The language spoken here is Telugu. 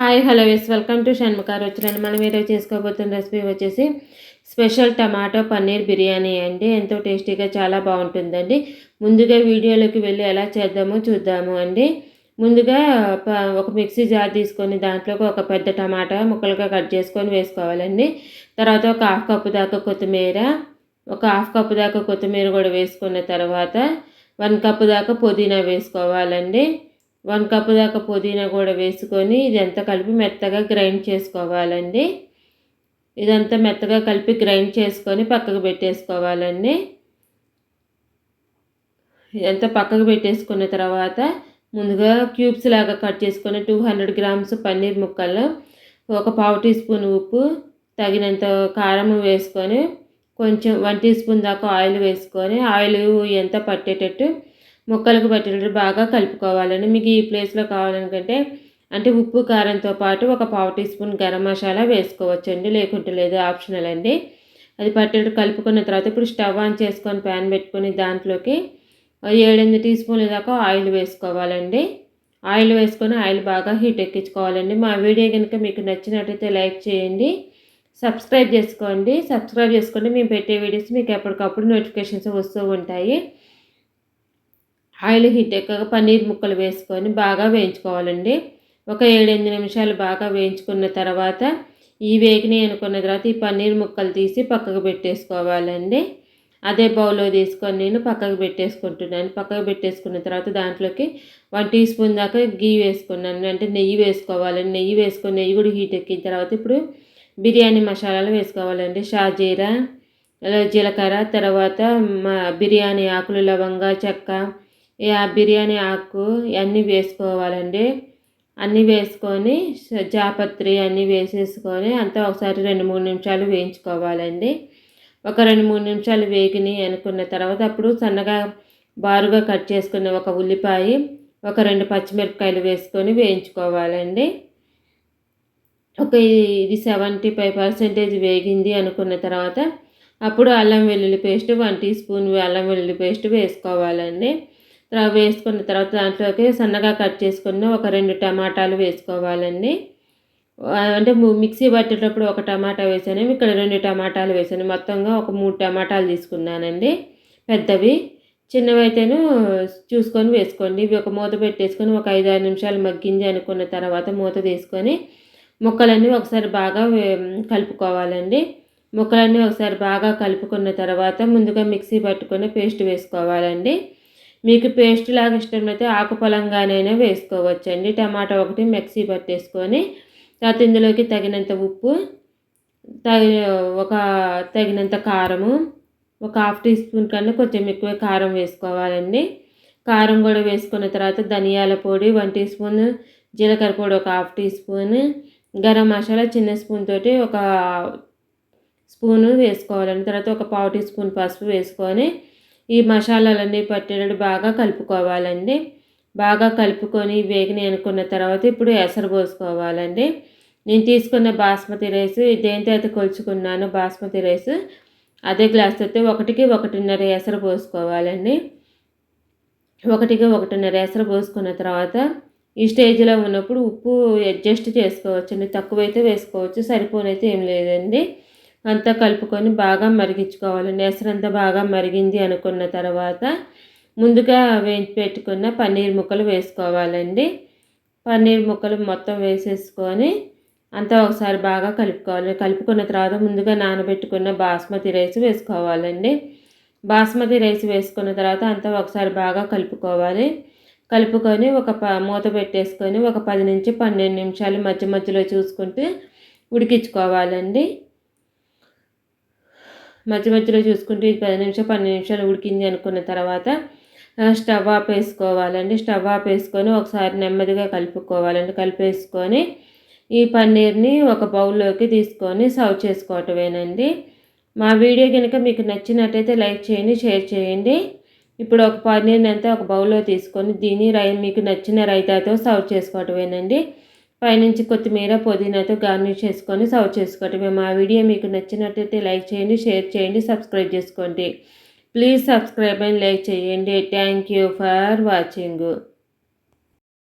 Hi hello yes welcome to షణ్ముఖార్ వచ్చిన మనం ఈరోజు చేసుకోబోతున్న రెసిపీ వచ్చేసి స్పెషల్ టమాటో పన్నీర్ బిర్యానీ అండి. ఎంతో టేస్టీగా చాలా బాగుంటుందండి. ముందుగా వీడియోలోకి వెళ్ళి ఎలా చేద్దామో చూద్దాము అండి. ముందుగా ఒక మిక్సీ జార్ తీసుకొని దాంట్లోకి ఒక పెద్ద టమాటా ముక్కలుగా కట్ చేసుకొని వేసుకోవాలండి. తర్వాత ఒక హాఫ్ కప్పు దాకా కొత్తిమీర ఒక హాఫ్ కప్పు దాకా కొత్తిమీర కూడా వేసుకున్న తర్వాత వన్ కప్పు దాకా పుదీనా వేసుకోవాలండి. వన్ కప్ దాకా పుదీనా కూడా వేసుకొని ఇదంతా కలిపి మెత్తగా గ్రైండ్ చేసుకోవాలండి. ఇదంతా మెత్తగా కలిపి గ్రైండ్ చేసుకొని పక్కకు పెట్టేసుకోవాలండి. ఇదంతా పక్కకు పెట్టేసుకున్న తర్వాత ముందుగా క్యూబ్స్ లాగా కట్ చేసుకొని టూ హండ్రెడ్ గ్రామ్స్ పన్నీర్ ముక్కలు ఒక పావు టీ స్పూన్ ఉప్పు తగినంత కారం వేసుకొని కొంచెం వన్ టీ స్పూన్ దాకా ఆయిల్ వేసుకొని ఆయిల్ ఎంత పట్టేటట్టు ముక్కలకు పట్టినట్టు బాగా కలుపుకోవాలండి మీకు ఈ ప్లేస్లో కావాలనుకుంటే అంటే ఉప్పు కారంతో పాటు ఒక పావు టీ స్పూన్ గరం మసాలా వేసుకోవచ్చండి. లేకుంటే లేదు ఆప్షనల్ అండి. అది పట్టేట్టు కలుపుకున్న తర్వాత ఇప్పుడు స్టవ్ ఆన్ చేసుకొని ప్యాన్ పెట్టుకొని దాంట్లోకి ఏడెనిమిది టీ స్పూన్ల దాకా ఆయిల్ వేసుకోవాలండి. ఆయిల్ వేసుకొని ఆయిల్ బాగా హీట్ ఎక్కించుకోవాలండి. మా వీడియో కనుక మీకు నచ్చినట్టయితే లైక్ చేయండి సబ్స్క్రైబ్ చేసుకోండి. సబ్స్క్రైబ్ చేసుకోండి మేము పెట్టే వీడియోస్ మీకు ఎప్పటికప్పుడు నోటిఫికేషన్స్ వస్తూ ఉంటాయి. ఆయిల్ హీట్ ఎక్కగా పన్నీర్ ముక్కలు వేసుకొని బాగా వేయించుకోవాలండి. ఒక ఏడెనిమిది నిమిషాలు బాగా వేయించుకున్న తర్వాత ఈ వేగిని అనుకున్న తర్వాత ఈ పన్నీర్ ముక్కలు తీసి పక్కకు పెట్టేసుకోవాలండి. అదే బౌల్లో తీసుకొని నేను పక్కకు పెట్టేసుకుంటున్నాను. పక్కకు పెట్టేసుకున్న తర్వాత దాంట్లోకి వన్ టీ స్పూన్ దాకా గీ వేసుకున్నాను. అంటే నెయ్యి వేసుకోవాలండి. నెయ్యి వేసుకొని నెయ్యి కూడా హీట్ ఎక్కిన తర్వాత ఇప్పుడు బిర్యానీ మసాలాలు వేసుకోవాలండి. షాజీరా జీలకర్ర తర్వాత బిర్యానీ ఆకులు లవంగా చెక్క ఆ బిర్యానీ ఆకు అన్నీ వేసుకోవాలండి. అన్నీ వేసుకొని జాపత్రి అన్నీ వేసేసుకొని అంతా ఒకసారి రెండు మూడు నిమిషాలు వేయించుకోవాలండి. ఒక రెండు మూడు నిమిషాలు వేగిని అనుకున్న తర్వాత అప్పుడు సన్నగా బారుగా కట్ చేసుకున్న ఒక ఉల్లిపాయ ఒక రెండు పచ్చిమిరపకాయలు వేసుకొని వేయించుకోవాలండి. ఒక ఇది సెవెంటీ ఫైవ్ పర్సెంటేజ్ వేగింది అనుకున్న తర్వాత అప్పుడు అల్లం వెల్లుల్లి పేస్ట్ వన్ టీ స్పూన్ అల్లం వెల్లుల్లి పేస్ట్ వేసుకోవాలండి. వేసుకున్న తర్వాత దాంట్లోకి సన్నగా కట్ చేసుకున్న ఒక రెండు టమాటాలు వేసుకోవాలండి. అంటే మిక్సీ పట్టేటప్పుడు ఒక టమాటా వేసాను ఇక్కడ రెండు టమాటాలు వేసాను. మొత్తంగా ఒక మూడు టమాటాలు తీసుకున్నానండి. పెద్దవి చిన్నవైతేను చూసుకొని వేసుకోండి. ఇవి ఒక మూత పెట్టేసుకొని ఒక ఐదు ఆరు నిమిషాలు మగ్గింది అనుకున్న తర్వాత మూత తీసుకొని ముక్కలన్నీ ఒకసారి బాగా కలుపుకోవాలండి. ముక్కలన్నీ ఒకసారి బాగా కలుపుకున్న తర్వాత ముందుగా మిక్సీ పట్టుకొని పేస్ట్ వేసుకోవాలండి. మీకు పేస్ట్ లాగా ఇష్టమైతే ఆకుపలంగానైనా వేసుకోవచ్చండి. టమాటా ఒకటి మిక్సీ పట్టేసుకొని తర్వాత ఇందులోకి తగినంత ఉప్పు తగి ఒక తగినంత కారము ఒక హాఫ్ టీ స్పూన్ కన్నా కొంచెం ఎక్కువ కారం వేసుకోవాలండి. కారం కూడా వేసుకున్న తర్వాత ధనియాల పొడి వన్ టీ స్పూన్ జీలకర్ర పొడి ఒక half teaspoon garam masala చిన్న స్పూన్ తోటి ఒక స్పూను వేసుకోవాలండి. తర్వాత ఒక పావు టీ స్పూన్ పసుపు వేసుకొని ఈ మసాలాలన్నీ పట్టేటట్టు బాగా కలుపుకోవాలండి. బాగా కలుపుకొని వేగిని అనుకున్న తర్వాత ఇప్పుడు ఎసరు పోసుకోవాలండి. నేను తీసుకున్న బాస్మతి రైస్ దేంతో అయితే కొలుచుకున్నాను బాస్మతి రైస్ అదే గ్లాస్ అయితే ఒకటికి ఒకటిన్నర ఎసరు పోసుకోవాలండి. ఒకటికి ఒకటిన్నర ఎసరు పోసుకున్న తర్వాత ఈ స్టేజ్లో ఉన్నప్పుడు ఉప్పు అడ్జస్ట్ చేసుకోవచ్చండి. తక్కువైతే వేసుకోవచ్చు సరిపోనైతే ఏం లేదండి. అంతా కలుపుకొని బాగా మరిగించుకోవాలండి ఎసరంతా బాగా మరిగింది అనుకున్న తర్వాత ముందుగా వేయించి పెట్టుకున్న పన్నీర్ ముక్కలు వేసుకోవాలండి. పన్నీర్ ముక్కలు మొత్తం వేసేసుకొని అంతా ఒకసారి బాగా కలుపుకోవాలి. కలుపుకున్న తర్వాత ముందుగా నానబెట్టుకున్న బాస్మతి రైస్ వేసుకోవాలండి. బాస్మతి రైస్ వేసుకున్న తర్వాత అంతా ఒకసారి బాగా కలుపుకోవాలి. కలుపుకొని ఒక ప మూత పెట్టేసుకొని ఒక పది నుంచి పన్నెండు నిమిషాలు మధ్య మధ్యలో చూసుకుంటే ఉడికించుకోవాలండి. మధ్య మధ్యలో చూసుకుంటే ఇది పది నిమిషాలు పన్నెండు నిమిషాలు ఉడికింది అనుకున్న తర్వాత స్టవ్ ఆఫ్ వేసుకోవాలండి. స్టవ్ ఆఫ్ వేసుకొని ఒకసారి నెమ్మదిగా కలుపుకోవాలండి. కలిపేసుకొని ఈ పన్నీర్ని ఒక బౌల్లోకి తీసుకొని సర్వ్ చేసుకోవటమేనండి. మా వీడియో కనుక మీకు నచ్చినట్టయితే లైక్ చేయండి షేర్ చేయండి. ఇప్పుడు ఒక పన్నీర్ని అంతా ఒక బౌల్లో తీసుకొని దీన్ని రై మీకు నచ్చిన రైతాతో సర్వ్ చేసుకోవటమేనండి. పైనుంచి కొత్తిమీర పుదీనాతో గార్నిష్ చేసుకొని సర్వ్ చేసుకోవటమే మా వీడియో మీకు నచ్చినట్టయితే లైక్ చేయండి షేర్ చేయండి సబ్స్క్రైబ్ చేసుకోండి. ప్లీజ్ సబ్స్క్రైబ్ అండ్ లైక్ చేయండి. Thank you for watching.